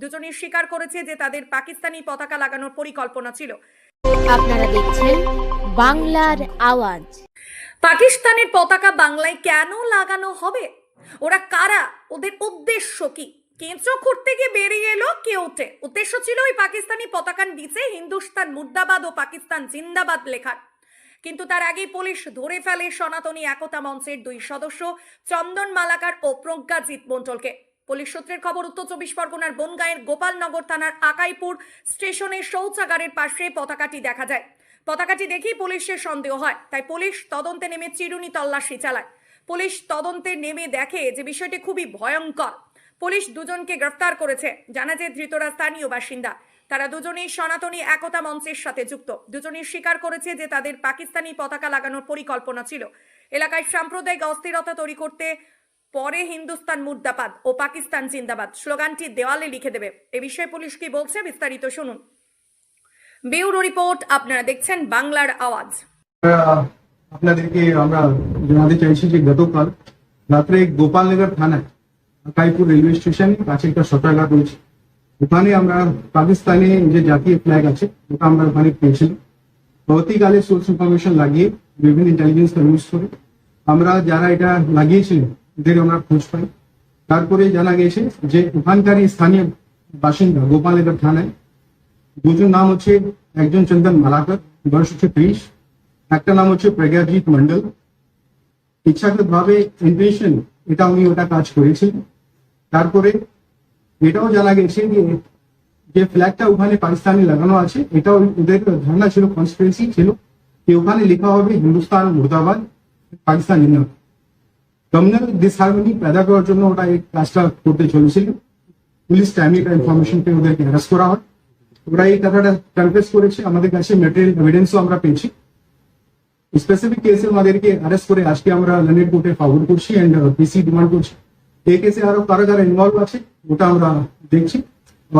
দুজনেই স্বীকার করেছে যে তাদের পাকিস্তানি পতাকা লাগানোর পরিকল্পনা ছিল। আপনারা দেখছেন বাংলার আওয়াজ। পাকিস্তানের পতাকা বাংলায় কেন লাগানো হবে? ওরা কারা? ওদের উদ্দেশ্য কি? কেঁচো খুঁড়তে গিয়ে বেরিয়ে এলো কেউটে উদ্দেশ্য ছিল ওই পাকিস্তানি পতাকার নিচে হিন্দুস্তান মুর্দাবাদ ও পাকিস্তান জিন্দাবাদ লেখার। কিন্তু তার আগেই পুলিশ ধরে ফেলে সনাতনী একতা মঞ্চের দুই সদস্য চন্দন মালাকার ও প্রজ্ঞাজিৎ মণ্ডলকে। পুলিশ সূত্রের খবর, উত্তর চব্বিশ পরগনার বনগাঁয়ের গোপালনগর থানার আকাইপুর স্টেশনের শৌচাগারের পাশে পতাকাটি দেখা যায়। পতাকাটি দেখেই পুলিশের সন্দেহ হয়, তাই পুলিশ তদন্তে নেমে চিরুনি তল্লাশি চালায়। পুলিশ তদন্তে নেমে দেখে যে বিষয়টি খুবই ভয়ঙ্কর। পুলিশ দুজনকে গ্রেফতার করেছে, জানা যায় ধৃতরা স্থানীয় বাসিন্দা। তারা দুজনেই সনাতনী একতা মঞ্চের সাথে যুক্ত। দুজনেই স্বীকার করেছে যে তাদের পাকিস্তানি পতাকা লাগানোর পরিকল্পনা ছিল। এলাকায় সাম্প্রদায়িক অস্থিরতা তৈরি করতে পরে হিন্দুস্তান মুর্দাবাদ ও পাকিস্তান জিন্দাবাদ। স্লোগানটি দেওয়ালে লিখে দেবে। এ বিষয়ে পুলিশ কি বলছে বিস্তারিত শুনুন। বিউরো রিপোর্ট, আপনারা দেখছেন বাংলার আওয়াজ। আপনাদেরকে আমরা জানাতে চাইছি যে গতকাল রাত্রে গোপালনগর থানায় কাইপুর রেলওয়ে স্টেশন কাছে একটা শৌচাগার রয়েছে ওখানে আমরা পাকিস্তানে যে জাতীয় ফ্ল্যাগ আছে, ওটা আমরা ওখানে পেয়েছিলাম। পরবর্তীকালে সোর্স ইনফরমেশন লাগিয়ে বিভিন্ন ইন্টেলিজেন্স সার্ভিস করে আমরা যারা এটা লাগিয়েছিলেন এদের আমরা খোঁজ পাই। তারপরে জানা গেছে যে ওখানকারই স্থানীয় বাসিন্দা গোপাল গোপালনগর থানায়। দুজন নাম হচ্ছে একজন চন্দন মালাকর, বয়স হচ্ছে ত্রিশ। একটা নাম হচ্ছে প্রজ্ঞাজিৎ মন্ডল ইচ্ছাকৃত ভাবে ইন্টেনশন এটা উনি ওটা কাজ করেছিলেন তারপরে এটাও জানা গেছে যে যে ফ্ল্যাগটা ওখানে পাকিস্তানে লাগানো আছে, এটাও ওদের ধারণা ছিল কনস্পিরেসি ছিল, যে ওখানে লেখা হবে হিন্দুস্তান মুর্দাবাদ, পাকিস্তান জিন্দাবাদ কমিউনাল ডিসহারমনি পেদা করার জন্য ওটা এই কাজটা করতে চলেছিল পুলিশ টাইমে একটা ইনফরমেশন পেয়ে ওদেরকে অ্যারেস্ট করা হয় ওরা এই কথাটা কনফেস করেছে আমাদের কাছে মেটেরিয়াল এভিডেন্সও আমরা পেয়েছি স্পেসিফিক কেসে আমাদেরকে অ্যারেস্ট করে আজকে আমরা লন্ডন কোর্টে ফরওয়ার্ড করছি এন্ড পিসি ডিমান্ড করছি এই কেসে আরও কারা কারা ইনভলভ আছে ওটা আমরা দেখছি